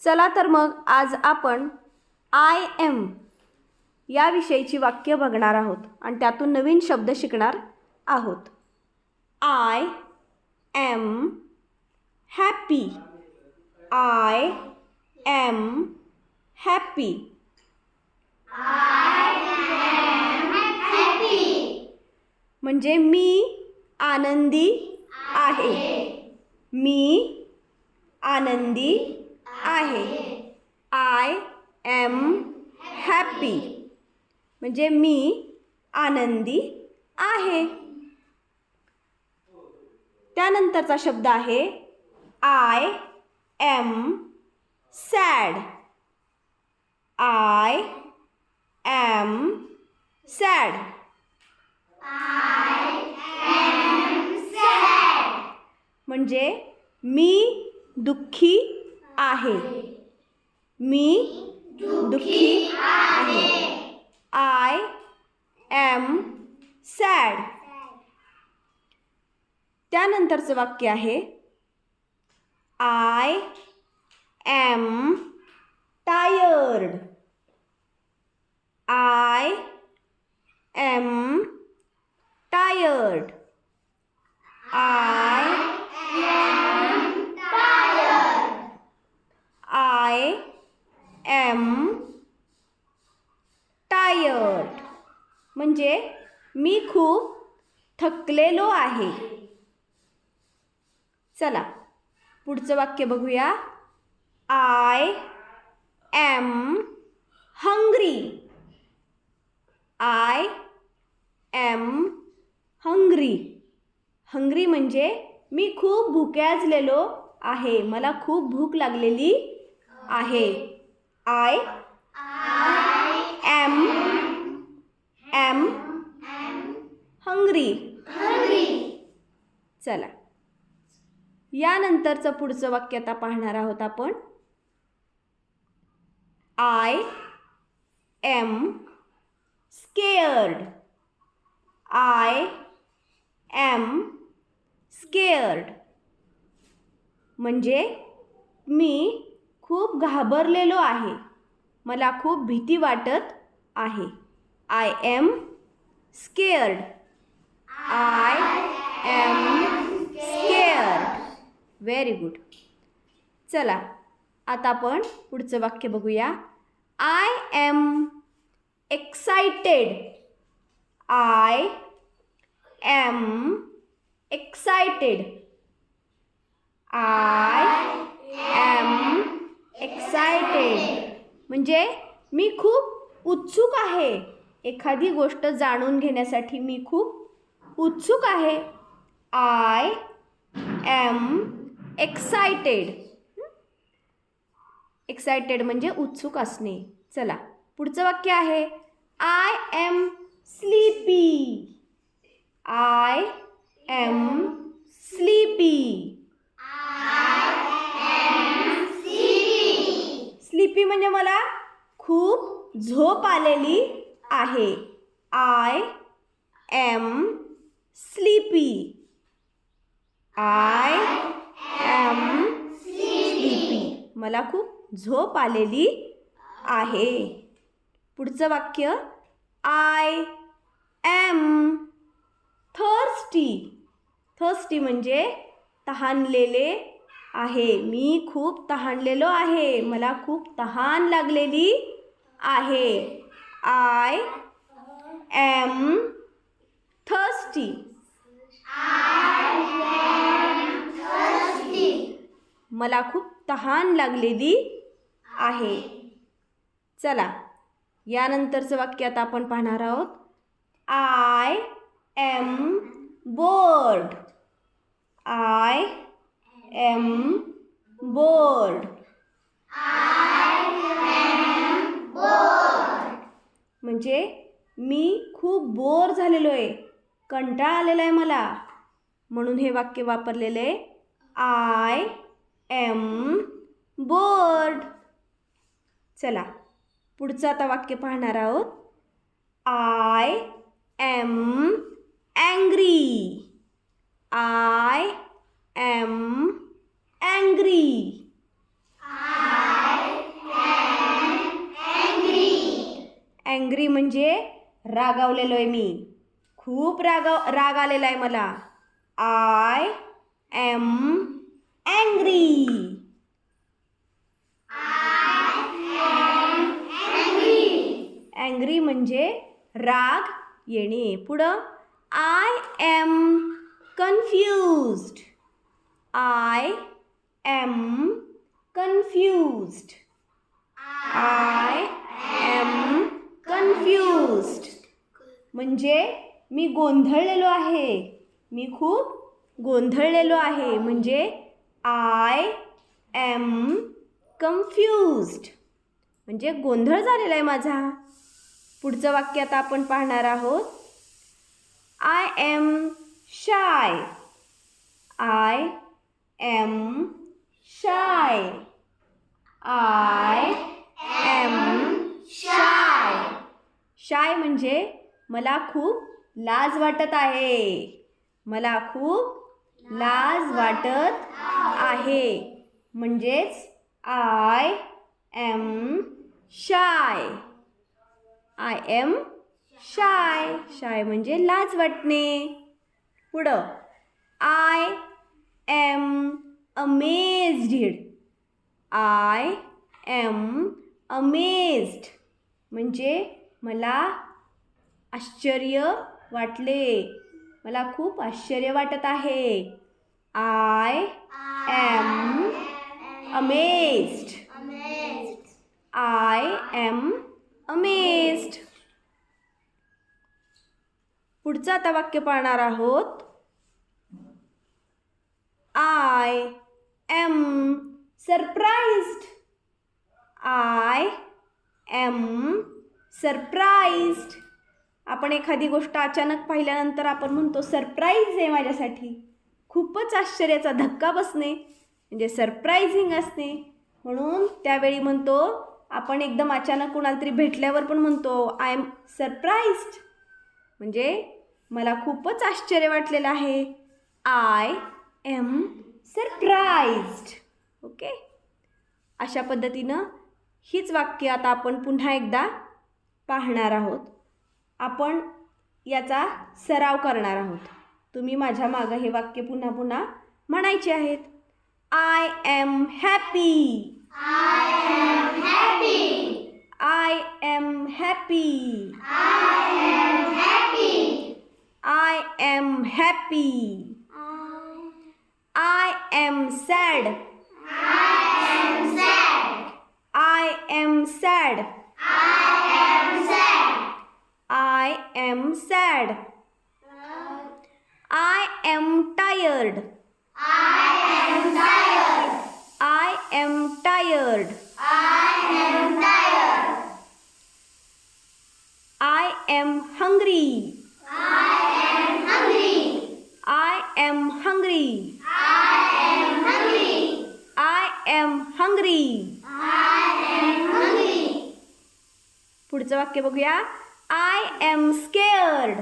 चला तर मग आज आपण आय एम या विषयीची वाक्य बघणार आहोत आणि त्यातून नवीन शब्द शिकणार आहोत. I am happy I am happy म्हणजे मी आनंदी आहे. मी आनंदी आहे. आय एम हॅपी म्हणजे मी आनंदी आहे. त्यानंतरचा शब्द आहे I am sad I am sad म्हणजे मी दुःखी आहे. मी दुःखी आहे. आय एम सॅड त्यानंतरचं वाक्य आहे I am tired I am tired I I am tired म्हणजे मी खूप थकलेलो आहे. चला पुढचं वाक्य बघूया. I am hungry I am hungry hungry म्हणजे मी खूप भुक्याजलेलो आहे. मला खूप भूक लागलेली आहे. आय एम एम हंग्री चला. यानंतरचं पुढचं वाक्य आता पाहणार आहोत आपण. I am scared I am scared म्हणजे मी खूप घाबरलेलो आहे. मला खूप भीती वाटत आहे. I am scared I am very good चला आता आपण पुढचं वाक्य बघूया. I am excited I am excited I am excited म्हणजे मी खूप उत्सुक आहे. एखादी गोष्ट जाणून घेण्यासाठी मी खूप उत्सुक आहे. आय एम एक्सायटेड एक्सायटेड म्हणजे उत्सुक असणे. चला पुढचं वाक्य आहे. I am sleepy I am sleepy sleepy म्हणजे मला खूप झोप आलेली आहे. आय एम स्लीपी आय मला खूप झोप आलेली आहे. पुढचं वाक्य आय एम थर्स्टी थर्स्टी म्हणजे तहानलेले आहे. मी खूप तहानलेलो आहे. मला खूप तहान लागलेली आहे. आय एम थर्स्टी मला खूप तहान लागलेली आहे. चला यानंतरचं वाक्य आता आपण पाहणार आहोत. I am bored I am bored म्हणजे मी खूप बोर झालेलो आहे. कंटाळा आलेला आहे मला. म्हणून हे वाक्य वापरलेलं आहे. आय एम बोर्ड चला पुढचं आता वाक्य पाहणार आहोत. I am angry I am angry angry म्हणजे रागावलेलो आहे मी. खूप रागाव राग आलेला आहे मला. आय एम अँग्री अँग्री म्हणजे राग येणे. पुढं I am confused I am confused I am confused म्हणजे मी गोंधळलेलो आहे. मी खूप गोंधळलेलो आहे. म्हणजे आय एम कन्फ्युज्ड. म्हणजे गोंधळ झालेला आहे माझा. पुढचं वाक्य आता आपण पाहणार आहोत. I am shy. I am shy. I am shy. Shy म्हणजे मला खूप लाज वाटत आहे. मला खूप लाज वाटत आहे. म्हणजेच I am shy I am shy shy म्हणजे लाज वाटणे. पुढं. I am amazed I am amazed म्हणजे मला आश्चर्य वाटले. मला खूप आश्चर्य वाटत आहे. I amazed. I am amazed पुढचं आता वाक्य पाहणार आहोत. I am surprised I am surprised आपण एखादी गोष्ट अचानक पाहिल्यानंतर आपण म्हणतो सरप्राईज आहे माझ्यासाठी. खूपच आश्चर्याचा धक्का बसणे. म्हणजे सरप्रायझिंग असणे म्हणून त्यावेळी म्हणतो आपण एकदम अचानक कुणाला तरी भेटल्यावर पण म्हणतो आय एम सरप्राईज्ड म्हणजे मला खूपच आश्चर्य वाटलेलं आहे. आय एम सरप्राईज्ड ओके अशा पद्धतीनं हीच वाक्य आता आपण पुन्हा एकदा पाहणार आहोत. आपण याचा सराव करणार आहोत. तुम्ही माझ्या मागं हे वाक्य पुन्हा पुन्हा म्हणायचे आहेत. I am happy. I am happy. I am happy. I am happy. I am happy. I am sad. I am sad. I am sad. I am sad. I am sad. I am tired. Happy I am sad I am sad I am sad I am tired I am tired I am hungry I am hungry I am hungry पुढचं वाक्य बघूया. I am scared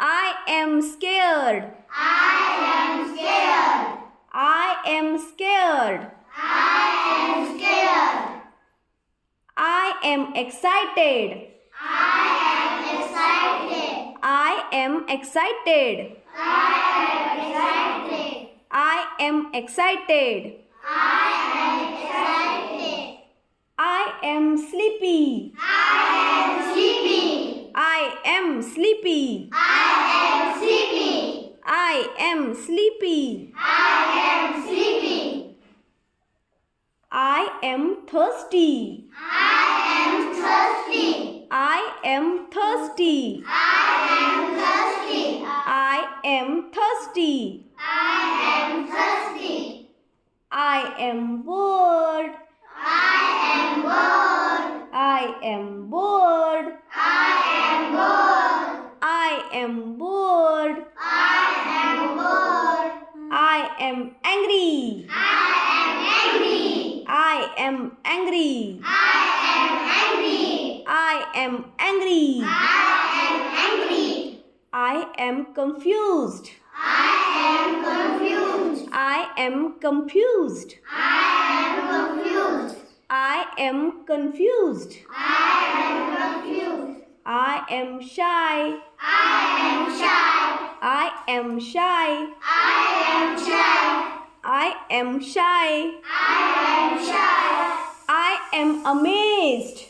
I am scared I am excited. I am excited. I am excited. I am excited. I am sleepy. I am sleepy. I am sleepy. I am sleepy. I am sleepy. I am sleepy. I am thirsty thirsty. I am thirsty. I am thirsty. I am thirsty. I am bored. I am bored. I am bored. I am bored. I am bored. I am bored. I am angry. I am angry. I am angry. I I am angry. I am angry. I am confused. I am confused. I am confused. I am confused. I am confused. I am confused. I am shy. I am shy. I am shy. I am shy. I am shy. I am shy. I am amazed.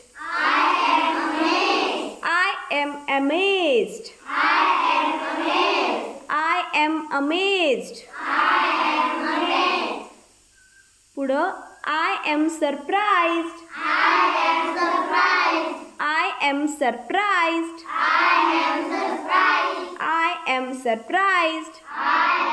amazed. I am amazed. I am amazed. I am amazed. I am surprised. I am surprised. I am surprised. I am surprised. I am surprised.